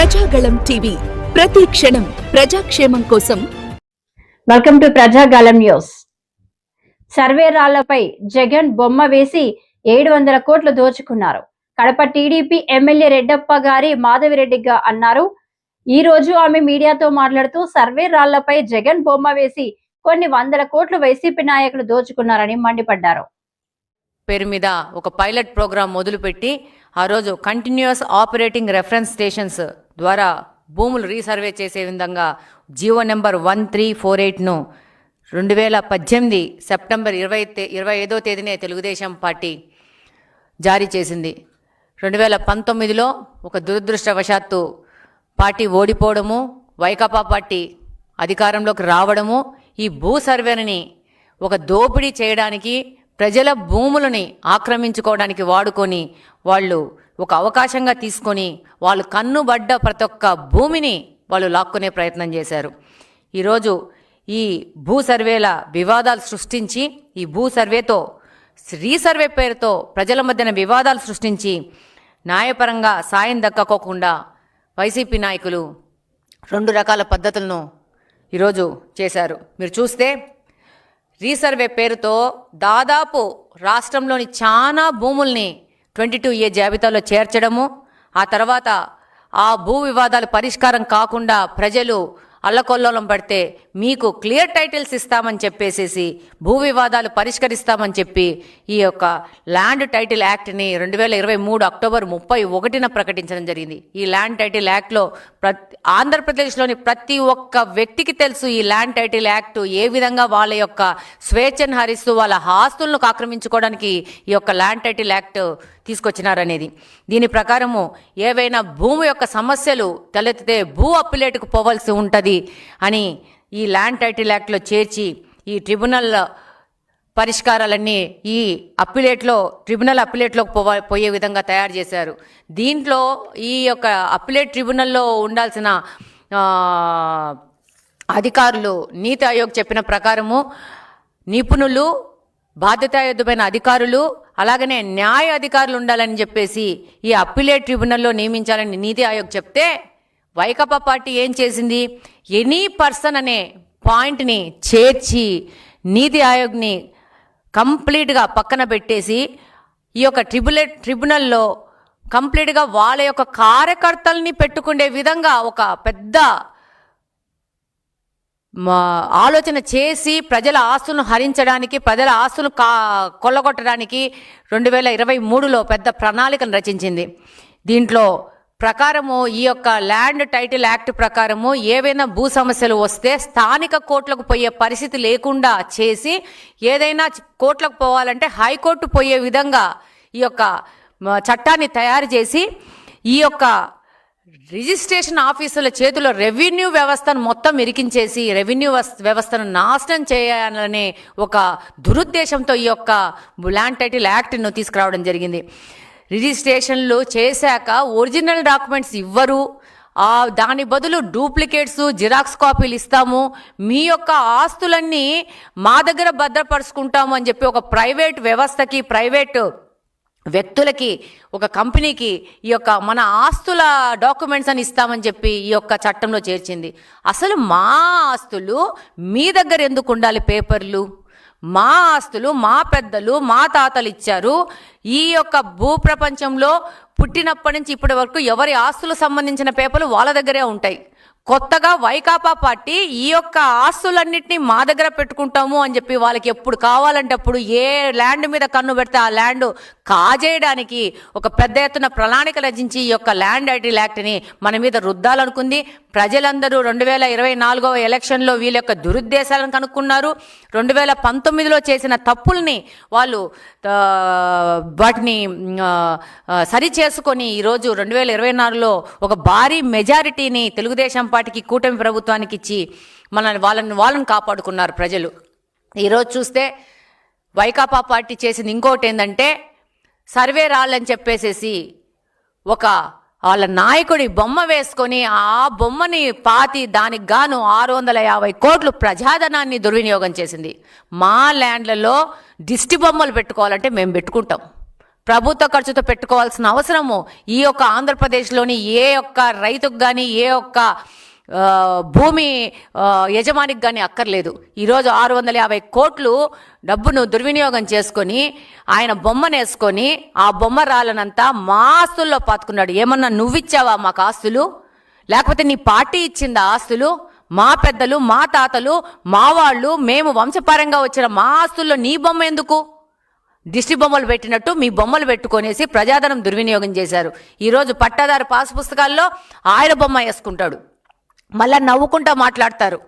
Prajagalam TV. ప్రతి క్షణం ప్రజాక్షేమం కోసం. Welcome to Prajagalam news. Survey రాళ్ళపై Jagan బొమ్మ వేసి ఏడు వందల కోట్లు దోచుకున్నారు. కడప టీడీపీ ఎమ్మెల్యే రెడ్డప్ప గారి మాధవిరెడ్డిగా అన్నారు. ఈ రోజు ఆమె మీడియాతో మాట్లాడుతూ సర్వే రాళ్ళపై జగన్ బొమ్మ వేసి కొన్ని వందల కోట్లు వైసీపీ నాయకులు దోచుకున్నారని మండిపడ్డారు. పేరు మీద ఒక పైలట్ ప్రోగ్రాం మొదలుపెట్టి ఆ రోజు కంటిన్యూస్ ఆపరేటింగ్ రెఫరెన్స్ స్టేషన్స్ ద్వారా భూములు రీసర్వే చేసే విధంగా GO number one three four ఎయిట్ను రెండు వేల పద్దెనిమిది సెప్టెంబర్ ఇరవై ఇరవై ఐదో తేదీనే తెలుగుదేశం పార్టీ జారీ చేసింది. రెండు వేల పంతొమ్మిదిలో ఒక దురదృష్టవశాత్తు పార్టీ ఓడిపోవడము వైకాపా పార్టీ అధికారంలోకి రావడము ఈ భూ సర్వేని ఒక దోపిడీ చేయడానికి ప్రజల భూములని ఆక్రమించుకోవడానికి వాడుకొని వాళ్ళు ఒక అవకాశంగా తీసుకొని వాళ్ళు కన్నుబడ్డ ప్రతి ఒక్క భూమిని వాళ్ళు లాక్కునే ప్రయత్నం చేశారు. ఈరోజు ఈ భూ సర్వేల వివాదాలు సృష్టించి ఈ భూ సర్వేతో రీసర్వే పేరుతో ప్రజల మధ్యన వివాదాలు సృష్టించి న్యాయపరంగా సాయం దక్కకోకుండా వైసీపీ నాయకులు రెండు రకాల పద్ధతులను ఈరోజు చేశారు. మీరు చూస్తే రీసర్వే పేరుతో దాదాపు రాష్ట్రంలోని చాలా భూముల్ని ట్వంటీ టూ ఏ జాబితాలో చేర్చడము ఆ తర్వాత ఆ భూ వివాదాలు పరిష్కారం కాకుండా ప్రజలు అల్లకొల్లోలం పడితే మీకు క్లియర్ టైటిల్స్ ఇస్తామని చెప్పేసేసి భూ వివాదాలు పరిష్కరిస్తామని చెప్పి ఈ యొక్క ల్యాండ్ టైటిల్ యాక్ట్ని రెండు వేల ఇరవై మూడు అక్టోబర్ ముప్పై ఒకటిన ప్రకటించడం జరిగింది. ఈ ల్యాండ్ టైటిల్ యాక్ట్లో ప్రతి ఆంధ్రప్రదేశ్లోని ప్రతి ఒక్క వ్యక్తికి తెలుసు ఈ ల్యాండ్ టైటిల్ యాక్ట్ ఏ విధంగా వాళ్ళ యొక్క స్వేచ్ఛను హరిస్తూ వాళ్ళ ఆస్తులను ఆక్రమించుకోవడానికి ఈ యొక్క ల్యాండ్ టైటిల్ యాక్ట్ తీసుకొచ్చినారనేది. దీని ప్రకారము ఏవైనా భూమి యొక్క సమస్యలు తలెత్తితే భూ అప్పిలేటుకు పోవాల్సి ఉంటుంది. అని ఈ ల్యాండ్ టైటిల్ యాక్ట్లో చేర్చి ఈ ట్రిబ్యునల్ పరిష్కారాలన్నీ ఈ అప్పిలేట్లో ట్రిబ్యునల్ అప్పిలేట్లోకి పోవ పోయే విధంగా తయారు చేశారు. దీంట్లో ఈ యొక్క అప్పిలేట్ ట్రిబ్యునల్లో ఉండాల్సిన అధికారులు నీతి ఆయోగ్ చెప్పిన ప్రకారము నిపుణులు బాధ్యతాయుతమైన అధికారులు అలాగనే న్యాయ అధికారులు ఉండాలని చెప్పేసి ఈ అప్పిలేట్ ట్రిబ్యునల్లో నియమించాలని నీతి ఆయోగ్ చెప్తే వైకాపా పార్టీ ఏం చేసింది? ఎనీ పర్సన్ అనే పాయింట్ని చేర్చి నీతి ఆయోగ్ని కంప్లీట్గా పక్కన పెట్టేసి ఈ యొక్క ట్రిబ్యులేట్ ట్రిబ్యునల్లో కంప్లీట్గా వాళ్ళ యొక్క కార్యకర్తల్ని పెట్టుకునే విధంగా ఒక పెద్ద మా ఆలోచన చేసి ప్రజల ఆస్తులను హరించడానికి ప్రజల ఆస్తులు కా కొల్లగొట్టడానికి రెండు వేల ఇరవై మూడులో పెద్ద ప్రణాళికను రచించింది. దీంట్లో ప్రకారము ఈ యొక్క ల్యాండ్ టైటిల్ యాక్ట్ ప్రకారము ఏవైనా భూ సమస్యలు వస్తే స్థానిక కోర్టులకు పోయే పరిస్థితి లేకుండా చేసి ఏదైనా కోర్టులకు పోవాలంటే హైకోర్టు పోయే విధంగా ఈ యొక్క చట్టాన్ని తయారు చేసి ఈ యొక్క రిజిస్ట్రేషన్ ఆఫీసుల చేతిలో రెవెన్యూ వ్యవస్థను మొత్తం ఇరికించేసి రెవెన్యూ వ్యవస్థను నాశనం చేయాలనే ఒక దురుద్దేశంతో ఈ యొక్క ల్యాండ్ టైటిల్ యాక్ట్ను తీసుకురావడం జరిగింది. రిజిస్ట్రేషన్లు చేశాక ఒరిజినల్ డాక్యుమెంట్స్ ఇవ్వరు. దాని బదులు డూప్లికేట్స్ జిరాక్స్ కాపీలు ఇస్తాము. మీ యొక్క ఆస్తులన్నీ మా దగ్గర భద్రపరుచుకుంటాము అని చెప్పి ఒక ప్రైవేట్ వ్యవస్థకి ప్రైవేట్ వ్యక్తులకి ఒక కంపెనీకి ఈ యొక్క మన ఆస్తుల డాక్యుమెంట్స్ అని ఇస్తామని చెప్పి ఈ యొక్క చట్టంలో చేర్చింది. అసలు మా ఆస్తులు మీ దగ్గర ఎందుకు ఉండాలి పేపర్లు? మా ఆస్తులు మా పెద్దలు మా తాతలు ఇచ్చారు. ఈ యొక్క భూ ప్రపంచంలో పుట్టినప్పటి నుంచి ఇప్పటి వరకు ఎవరి ఆస్తులు సంబంధించిన పేపర్లు వాళ్ళ దగ్గరే ఉంటాయి. కొత్తగా వైకాపా పార్టీ ఈ యొక్క ఆస్తులన్నింటినీ మా దగ్గర పెట్టుకుంటాము అని చెప్పి వాళ్ళకి ఎప్పుడు కావాలంటే అప్పుడు ఏ ల్యాండ్ మీద కన్ను పెడితే ఆ ల్యాండ్ కాజేయడానికి ఒక పెద్ద ఎత్తున ప్రణాళిక రచించి ఈ యొక్క ల్యాండ్ టైటిల్ యాక్ట్ని మన మీద రుద్దాలనుకుంది. ప్రజలందరూ రెండు వేల ఇరవై నాలుగవ ఎలక్షన్లో వీళ్ళ యొక్క దురుద్దేశాలను కనుక్కున్నారు. రెండు వేల పంతొమ్మిదిలో చేసిన తప్పుల్ని వాళ్ళు వాటిని సరి చేసుకొని ఈరోజు రెండు వేల ఇరవై నాలుగులో ఒక భారీ మెజారిటీని తెలుగుదేశం పార్టీకి కూటమి ప్రభుత్వానికి ఇచ్చి మనల్ని వాళ్ళని వాళ్ళని కాపాడుకున్నారు ప్రజలు. ఈరోజు చూస్తే వైకాపా పార్టీ చేసింది ఇంకోటి ఏంటంటే సర్వే రాళ్ళని చెప్పేసేసి ఒక వాళ్ళ నాయకుడి బొమ్మ వేసుకొని ఆ బొమ్మని పాతి దానికి గాను ఆరు వందల యాభై కోట్లు ప్రజాధనాన్ని దుర్వినియోగం చేసింది. మా ల్యాండ్లలో దిష్టి బొమ్మలు పెట్టుకోవాలంటే మేము పెట్టుకుంటాం. ప్రభుత్వ ఖర్చుతో పెట్టుకోవాల్సిన అవసరము ఈ యొక్క ఆంధ్రప్రదేశ్లోని ఏ ఒక్క రైతుకు కానీ ఏ ఒక్క భూమి యజమానికి కానీ అక్కర్లేదు. ఈరోజు ఆరు వందల యాభై కోట్లు డబ్బును దుర్వినియోగం చేసుకొని ఆయన బొమ్మనేసుకొని ఆ బొమ్మ రాళ్ళనంతా మా ఆస్తుల్లో పాతుకున్నాడు. ఏమన్నా నువ్విచ్చావా మాకు ఆస్తులు? లేకపోతే నీ పార్టీ ఇచ్చిందా ఆస్తులు? మా పెద్దలు మా తాతలు మా వాళ్ళు మేము వంశపరంగా వచ్చిన మా ఆస్తుల్లో నీ బొమ్మ ఎందుకు? దిష్టి బొమ్మలు పెట్టినట్టు మీ బొమ్మలు పెట్టుకొనేసి ప్రజాధనం దుర్వినియోగం చేశారు. ఈరోజు పట్టాదారు పాస్ పుస్తకాల్లో ఆయన బొమ్మ వేసుకుంటాడు. మళ్ళా నవ్వుకుంటా మాట్లాడతారు.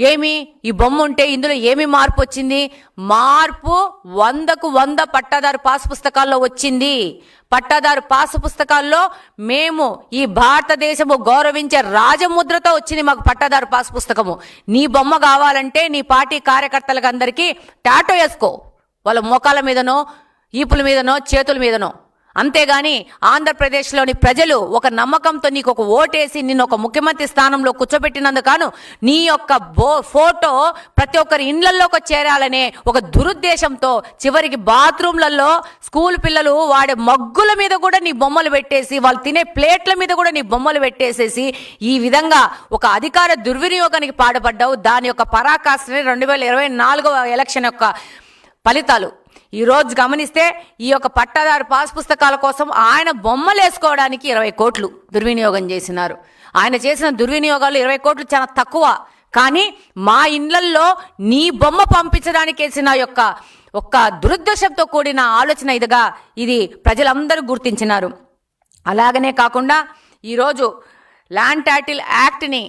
ఏమి? ఈ బొమ్మ ఉంటే ఇందులో ఏమి మార్పు వచ్చింది? మార్పు వందకు వంద పట్టాదారు పాస్ పుస్తకాల్లో వచ్చింది. పట్టాదారు పాస్ పుస్తకాల్లో మేము ఈ భారతదేశము గౌరవించే రాజముద్రతో వచ్చింది మాకు పట్టాదారు పాస్ పుస్తకము. నీ బొమ్మ కావాలంటే నీ పార్టీ కార్యకర్తలకు అందరికీ టాటో వేసుకో వాళ్ళ మోకాల మీదనో ఈపుల మీదనో చేతుల మీదనో అంతేగాని ఆంధ్రప్రదేశ్లోని ప్రజలు ఒక నమ్మకంతో నీకు ఒక ఓటేసి నిన్ను ఒక ముఖ్యమంత్రి స్థానంలో కూర్చోబెట్టినందుకు నీ యొక్క బో ఫోటో ప్రతి ఒక్కరి ఇండ్లలోకి చేరాలనే ఒక దురుద్దేశంతో చివరికి బాత్రూమ్లలో స్కూల్ పిల్లలు వాడే మగ్గుల మీద కూడా నీ బొమ్మలు పెట్టేసి వాళ్ళు తినే ప్లేట్ల మీద కూడా నీ బొమ్మలు పెట్టేసేసి ఈ విధంగా ఒక అధికార దుర్వినియోగానికి పాడుపడ్డావు. దాని యొక్క పరాకాష్ఠని రెండు వేల ఇరవై నాలుగవ ఎలక్షన్ యొక్క ఫలితాలు. ఈరోజు గమనిస్తే ఈ యొక్క పట్టాదారు పాస్ పుస్తకాల కోసం ఆయన బొమ్మలు వేసుకోవడానికి ఇరవై కోట్లు దుర్వినియోగం చేసినారు. ఆయన చేసిన దుర్వినియోగాలు ఇరవై కోట్లు చాలా తక్కువ. కానీ మా ఇండ్లల్లో నీ బొమ్మ పంపించడానికి వేసిన యొక్క ఒక్క దురుద్దేశంతో కూడిన ఆలోచన ఇదిగా ఇది ప్రజలందరూ గుర్తించినారు. అలాగనే కాకుండా ఈరోజు ల్యాండ్ టైటిల్ యాక్ట్ని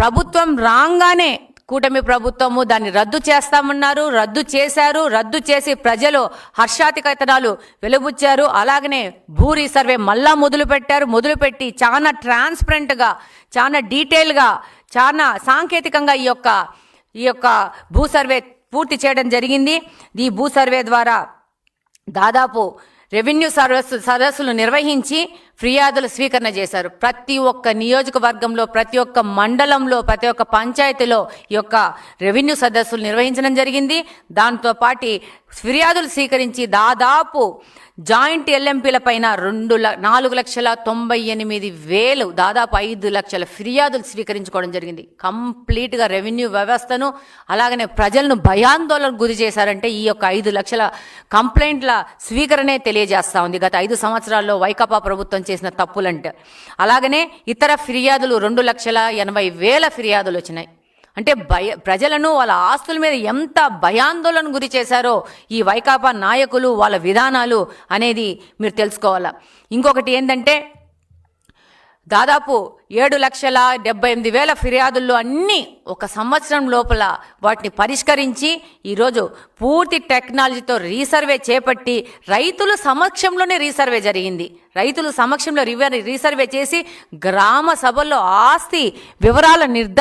ప్రభుత్వం రాగానే కూటమి ప్రభుత్వము దాన్ని రద్దు చేస్తామన్నారు రద్దు చేశారు రద్దు చేసి ప్రజలు హర్షాతికతనాలు వెలుబుచ్చారు. అలాగనే భూ రీసర్వే మళ్ళా మొదలు పెట్టారు మొదలుపెట్టి చాలా ట్రాన్స్పరెంట్గా చాలా డీటెయిల్గా చాలా సాంకేతికంగా ఈ యొక్క ఈ యొక్క భూ సర్వే పూర్తి చేయడం జరిగింది. ఈ భూ సర్వే ద్వారా దాదాపు రెవెన్యూ సర్వస్సు సదస్సులు నిర్వహించి ఫిర్యాదులు స్వీకరణ చేశారు. ప్రతి ఒక్క నియోజకవర్గంలో ప్రతి ఒక్క మండలంలో ప్రతి ఒక్క పంచాయతీలో ఈ యొక్క రెవెన్యూ సదస్సులు నిర్వహించడం జరిగింది. దాంతో పాటు ఫిర్యాదులు స్వీకరించి దాదాపు జాయింట్ ఎల్ఎంపీల పైన రెండు ల- నాలుగు లక్షల తొంభై ఎనిమిది వేలు దాదాపు ఐదు లక్షల ఫిర్యాదులు స్వీకరించుకోవడం జరిగింది. కంప్లీట్గా రెవెన్యూ వ్యవస్థను అలాగనే ప్రజలను భయాందోళనకు గురి చేశారంటే ఈ యొక్క ఐదు లక్షల కంప్లైంట్ల స్వీకరణే తెలియజేస్తా ఉంది. గత ఐదు సంవత్సరాల్లో వైకాపా ప్రభుత్వం చేసిన తప్పులంటే. అలాగనే ఇతర ఫిర్యాదులు రెండు లక్షల ఎనభై వేల ఫిర్యాదులు వచ్చినాయి. అంటే భయ ప్రజలను వాళ్ళ ఆస్తుల మీద ఎంత భయాందోళన గురి చేశారో ఈ వైకాపా నాయకులు వాళ్ళ విధానాలు అనేది మీరు తెలుసుకోవాలా. ఇంకొకటి ఏంటంటే దాదాపు ఏడు లక్షల డెబ్బై ఎనిమిది వేల ఫిర్యాదుల్లో అన్నీ ఒక సంవత్సరం లోపల వాటిని పరిష్కరించి ఈరోజు పూర్తి టెక్నాలజీతో రీసర్వే చేపట్టి రైతుల సమక్షంలోనే రీసర్వే జరిగింది. రైతుల సమక్షంలో రివ్యూ రీసర్వే చేసి గ్రామ సభల్లో ఆస్తి వివరాల నిర్ధారణ